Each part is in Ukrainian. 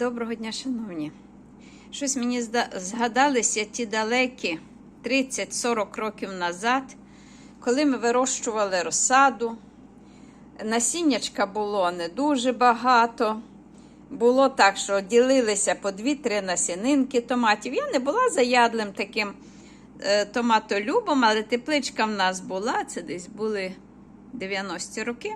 Доброго дня, шановні. Щось мені згадалися ті далекі 30-40 років назад, коли ми вирощували розсаду. Насіннячка було не дуже багато. Було так, що ділилися по 2-3 насінинки томатів. Я не була заядлим таким е, томатолюбом, але тепличка в нас була, це десь були 90-ті роки.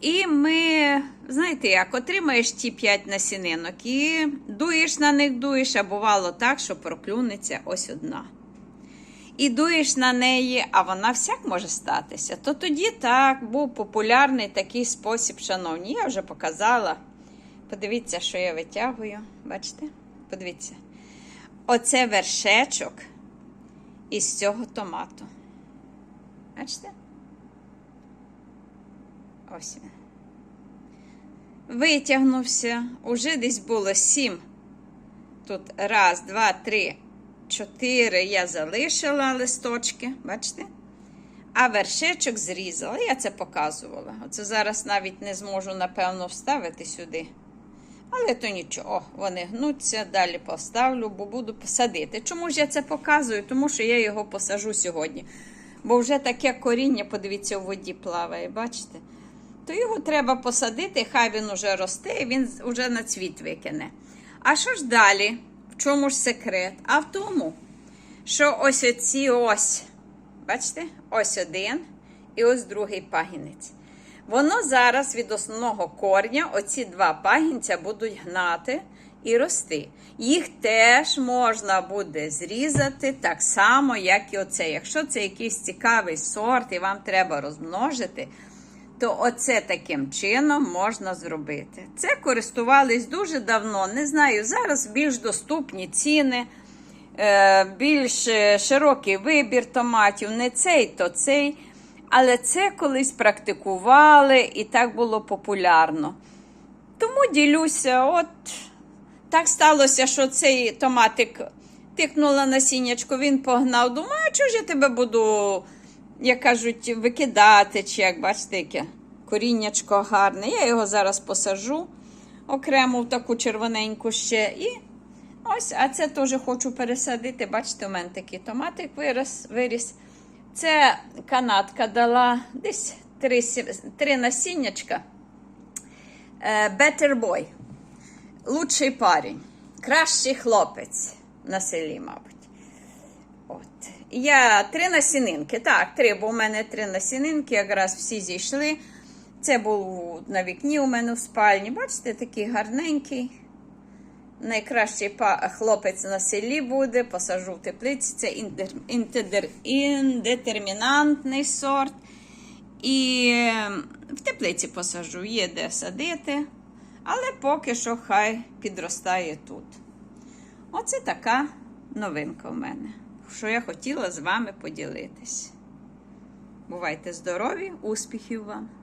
І ми, знаєте, як отримаєш ті 5 насінинок і дуєш на них, дуєш, а бувало так, що проклюнеться ось одна. І дуєш на неї, а вона всяк може статися. То тоді так був популярний такий спосіб, шановні. Я вже показала. Подивіться, що я витягую. Бачите? Подивіться. Оце вершечок із цього томату. Бачите? Ось. Витягнувся. Уже десь було сім. Тут раз, два, три, чотири. Я залишила листочки, бачите? А вершечок зрізала. Я це показувала. Оце зараз навіть не зможу, напевно, вставити сюди. Але то нічого, вони гнуться, далі поставлю, бо буду посадити. Чому ж я це показую? Тому що я його посажу сьогодні. Бо вже таке коріння, подивіться, у воді плаває, бачите? То його треба посадити, хай він уже росте, і він вже на цвіт викине. А що ж далі? В чому ж секрет? А в тому, що ось оці ось, бачите, ось один і ось другий пагінець. Воно зараз від основного корня, оці два пагінця будуть гнати і рости. Їх теж можна буде зрізати так само, як і оце. Якщо це якийсь цікавий сорт і вам треба розмножити, то оце таким чином можна зробити. Це користувались дуже давно. Не знаю, зараз більш доступні ціни, е, більш е, широкий вибір томатів. Не цей, то цей. Але це колись практикували і так було популярно. Тому ділюся, от так сталося, що цей томатик тикнула насіннячко, він погнав. Думаю, а чого ж я тебе буду, як кажуть, викидати, чи як бачите, яке коріннячко гарне. Я його зараз посажу окремо в таку червоненьку ще. І ось, а це теж хочу пересадити. Бачите, у мене такий томатик вирос, виріс. Це канатка дала десь три, три насіннячка. Е, Better boy. Лучший парень. Кращий хлопець на селі, мабуть. От. Я три насінинки. Так, три, бо у мене три насінинки, якраз всі зійшли. Це був на вікні у мене в спальні. Бачите, такий гарненький. Найкращий хлопець на селі буде, посажу в теплиці. Це індетермінантний сорт. І е, в теплиці посажу, є де садити. Але поки що хай підростає тут. Оце така новинка в мене, що я хотіла з вами поділитись. Бувайте здорові, успіхів вам!